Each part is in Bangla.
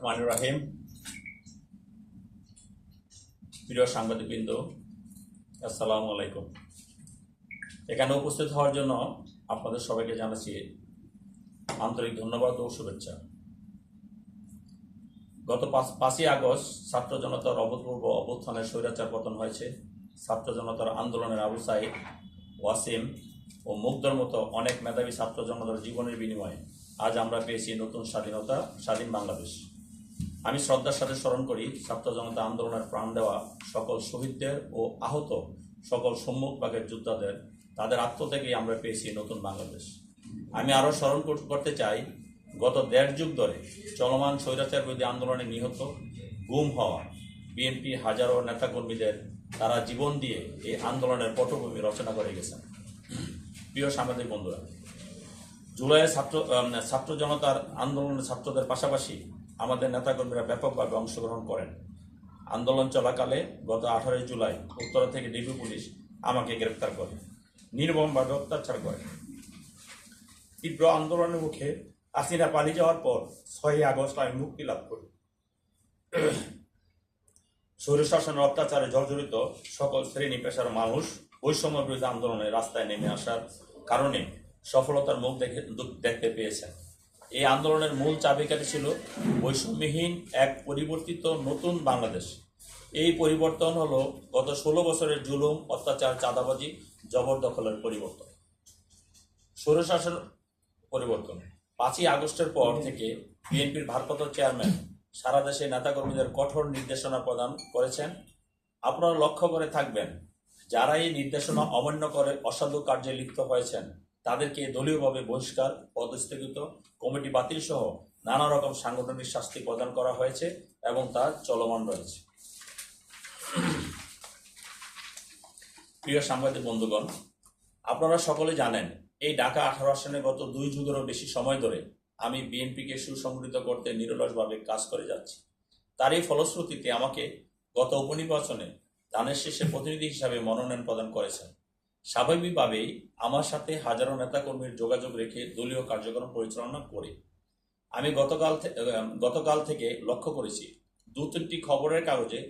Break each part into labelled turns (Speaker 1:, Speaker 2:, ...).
Speaker 1: রহমানুর রাহিম, প্রিয় সাংবাদিকবৃন্দ, আসসালামু আলাইকুম। এখানে উপস্থিত হওয়ার জন্য আপনাদের সবাইকে জানাচ্ছি আন্তরিক ধন্যবাদ ও শুভেচ্ছা। গত পাঁচ, পাঁচই আগস্ট ছাত্র জনতার অভূতপূর্ব অভ্যুত্থানের স্বৈরাচার পতন হয়েছে। ছাত্র জনতার আন্দোলনের আবু সাইদ, ওয়াসিম ও মুগ্ধর মতো অনেক মেধাবী ছাত্র জনতার জীবনের বিনিময়ে আজ আমরা পেয়েছি নতুন স্বাধীনতা, স্বাধীন বাংলাদেশ। আমি শ্রদ্ধার সাথে স্মরণ করি, ছাত্র জনতা আন্দোলনের প্রাণ দেওয়া সকল শহীদদের ও আহত সকল সম্মুখভাগের যোদ্ধাদের, তাদের আত্মত্যাগেই আমরা পেয়েছি নতুন বাংলাদেশ। আমি আরও স্মরণ কর- করতে চাই, গত দেড় যুগ ধরে চলমান স্বৈরাচার বিরোধী আন্দোলনে নিহত, গুম হওয়া বিএনপি হাজারো নেতাকর্মীদের তারা জীবন দিয়ে এই আন্দোলনের পটভূমি রচনা করে গেছেন। প্রিয় সাংবাদিক বন্ধুরা জুলাইয়ের ছাত্র ছাত্র জনতার আন্দোলনের ছাত্রদের পাশাপাশি আমাদের নেতাকর্মীরা ব্যাপকভাবে অংশগ্রহণ করেন। আন্দোলন চলাকালে গত আঠারোই জুলাই উত্তরা থেকে ডিবি পুলিশ আমাকে গ্রেপ্তার করে, নির্মমভাবে অত্যাচার করে। তীব্র আন্দোলনের মুখে আসিনা পালিয়ে যাওয়ার পর ছয়ই আগস্ট আমি মুক্তি লাভ করি। স্বৈরশাসনের অত্যাচারে জর্জরিত সকল শ্রেণি পেশার মানুষ বৈষম্য বিরোধী আন্দোলনে রাস্তায় নেমে আসার কারণে সফলতার মুখ দেখে দেখতে পেয়েছেন। এই আন্দোলনের মূল চাবিকাঠি ছিল বৈষম্যহীন এক পরিবর্তিত নতুন বাংলাদেশ। এই পরিবর্তন হলো গত ষোলো বছরের জুলুম, অত্যাচার, চাঁদাবাজি, জবরদখলের পরিবর্তন। স্বৈরশাসন পরিবর্তন। পাঁচই আগস্টের পর থেকে বিএনপির ভারপ্রাপ্ত চেয়ারম্যান সারা দেশে নেতাকর্মীদের কঠোর নির্দেশনা প্রদান করেছেন। আপনারা লক্ষ্য করে থাকবেন, যারা এই নির্দেশনা অমান্য করে অসাধু কার্যে লিপ্ত হয়েছেন তাদেরকে দলীয়ভাবে বহিষ্কার, পদস্থগিত, কমিটি বাতিল সহ নানা রকম সাংগঠনিক শাস্তি প্রদান করা হয়েছে এবং তা চলমান রয়েছে। প্রিয় সাংবাদিক বন্ধুগণ, আপনারা সকলে জানেন, এই ঢাকা আঠারো আসনে গত দুই যুগেরও বেশি সময় ধরে আমি বিএনপিকে সুসংগঠিত করতে নিরলসভাবে কাজ করে যাচ্ছি। তারই ফলশ্রুতিতে আমাকে গত উপনির্বাচনে ধানের শেষে প্রতিনিধি হিসাবে মনোনয়ন প্রদান করেছেন। স্বাভাবিকভাবেই আমার সাথে হাজারো নেতাকর্মীর যোগাযোগ রেখে দলীয় কার্যক্রম পরিচালনা করে। আমি গতকাল গতকাল থেকে লক্ষ্য করেছি, দু তিনটি খবরের কাগজে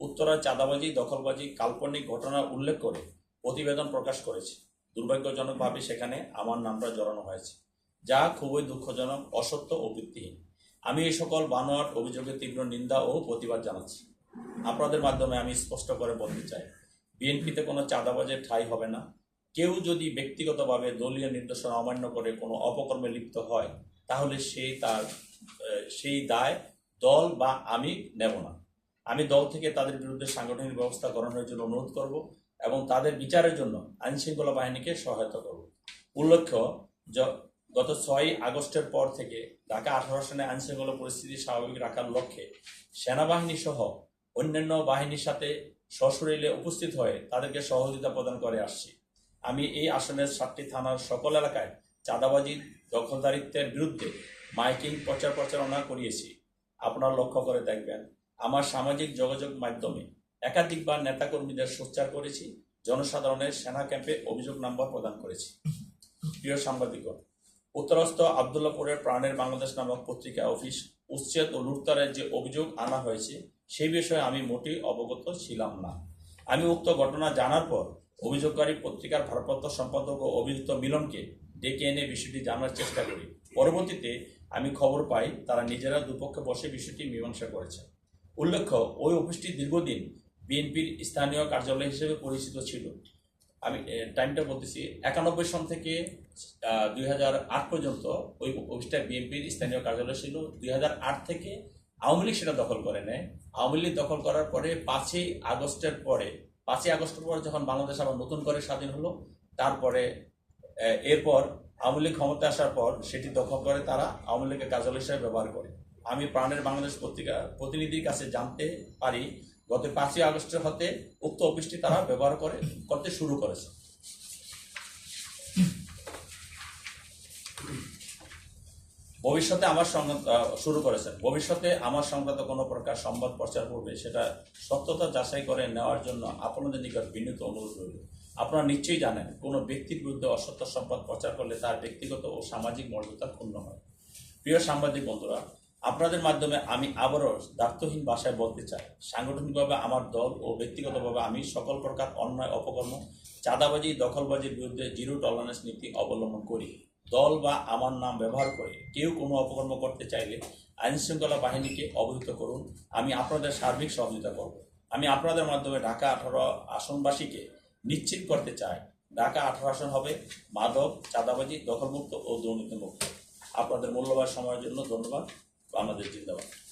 Speaker 1: উত্তরায় চাঁদাবাজি, দখলবাজি, কাল্পনিক ঘটনা উল্লেখ করে প্রতিবেদন প্রকাশ করেছে। দুর্ভাগ্যজনকভাবে সেখানে আমার নামটা জড়ানো হয়েছে, যা খুবই দুঃখজনক, অসত্য ও ভিত্তিহীন। আমি এই সকল বানোয়াট অভিযোগের তীব্র নিন্দা ও প্রতিবাদ জানাচ্ছি। আপনাদের মাধ্যমে আমি স্পষ্ট করে বলতে চাই বিএনপিতে কোনো চাঁদাবাজের ঠাঁই হবে না। কেউ যদি ব্যক্তিগতভাবে দলীয় নির্দেশনা অমান্য করে কোনো অপকর্মে লিপ্ত হয়, তাহলে সেই তার সেই দায় দল বা আমি নেব না। আমি দল থেকে তাদের বিরুদ্ধে সাংগঠনিক ব্যবস্থা গ্রহণের জন্য অনুরোধ করব এবং তাদের বিচারের জন্য আইনশৃঙ্খলা বাহিনীকে সহায়তা করব। উল্লেখ্য গত ছয় আগস্টের পর থেকে ঢাকা আঠারো সনে আইনশৃঙ্খলা পরিস্থিতি স্বাভাবিক রাখার লক্ষ্যে সেনাবাহিনী সহ অন্যান্য বাহিনীর সাথে সশরীরে উপস্থিত হয়ে তাদেরকে সহযোগিতা প্রদান করে আসছি। আমি এই আসনের সাতটি থানার সকল এলাকায় চাঁদাবাজি, দখলদারিত্বের বিরুদ্ধে মাইকিং, প্রচার প্রচারণা করিয়েছি। আপনারা লক্ষ্য করে দেখবেন, আমার সামাজিক যোগাযোগ মাধ্যমে একাধিকবার নেতাকর্মীদের সোচ্চার করেছি, জনসাধারণের সেনা ক্যাম্পে অভিযোগ নাম্বার প্রদান করেছি। প্রিয় সাংবাদিকগণ, উত্তরস্থ আবদুল্লাপুরের প্রাণের বাংলাদেশ নামক পত্রিকা অফিস উচ্ছেদ ও লুটতারের যে অভিযোগ আনা হয়েছে সেই বিষয়ে আমি মোটেই অবগত ছিলাম না। আমি উক্ত ঘটনা জানার পর অভিযোগকারী পত্রিকার ভারপ্রাপ্ত সম্পাদক ও অভিযুক্ত মিলনকে ডেকে এনে বিষয়টি জানার চেষ্টা করি। পরবর্তীতে আমি খবর পাই তারা নিজেরা দুপক্ষে বসে বিষয়টি মীমাংসা করেছে। উল্লেখ্য, ওই অফিসটি দীর্ঘদিন বিএনপির স্থানীয় কার্যালয় হিসেবে পরিচিত ছিল। আমি টাইমটা বলতেছি, একানব্বই সন থেকে দুই পর্যন্ত ওই অফিসটা বিএনপির স্থানীয় কার্যালয় ছিল। দুই থেকে আওয়ামী লীগ সেটা দখল করে নেয়। আওয়ামী লীগ দখল করার পরে পাঁচই আগস্টের পরে, পাঁচই আগস্টের পরে যখন বাংলাদেশ আবার নতুন করে স্বাধীন হলো, তারপরে এরপর আওয়ামী লীগ ক্ষমতায় আসার পর সেটি দখল করে তারা আওয়ামী লীগের কার্যালয় হিসেবে ব্যবহার করে। আমি প্রাণের বাংলাদেশ পত্রিকা, প্রতিনিধির কাছে জানতে পারি, গত পাঁচই আগস্টের হতে উক্ত অফিসটি তারা ব্যবহার করে, করতে শুরু করেছে। ভবিষ্যতে আমার শুরু করেছেন। ভবিষ্যতে আমার সংক্রান্ত কোনো প্রকার সংবাদ প্রচার করবে, সেটা সত্যতা যাচাই করে নেওয়ার জন্য আপনাদের নিকট বিনীত অনুরোধ রইল। আপনারা নিশ্চয়ই জানেন, কোনো ব্যক্তির বিরুদ্ধে অসত্য সংবাদ প্রচার করলে তার ব্যক্তিগত ও সামাজিক মর্যাদা ক্ষুণ্ণ হয়। প্রিয় সাংবাদিক বন্ধুরা, আপনাদের মাধ্যমে আমি আবারও দায়িত্বহীন ভাষায় বলতে চাই। সাংগঠনিকভাবে আমার দল ও ব্যক্তিগতভাবে আমি সকল প্রকার অন্যায়, অপকর্ম, চাঁদাবাজি, দখলবাজির বিরুদ্ধে জিরো টলারেন্স নীতি অবলম্বন করি। দল বা আমার নাম ব্যবহার করে কেউ কোনো অপকর্ম করতে চাইলে আইনশৃঙ্খলা বাহিনীকে অবহিত করুন। আমি আপনাদের সার্বিক সহযোগিতা করব। আমি আপনাদের মাধ্যমে ঢাকা আঠারো আসনবাসীকে নিশ্চিত করতে চাই। ঢাকা আঠারো আসন হবে মাদক, চাঁদাবাজি, দখলমুক্ত ও দুর্নীতিমুক্ত। আপনাদের মূল্যবান সময়ের জন্য ধন্যবাদ। বাংলাদেশ জিন্দাবাদ।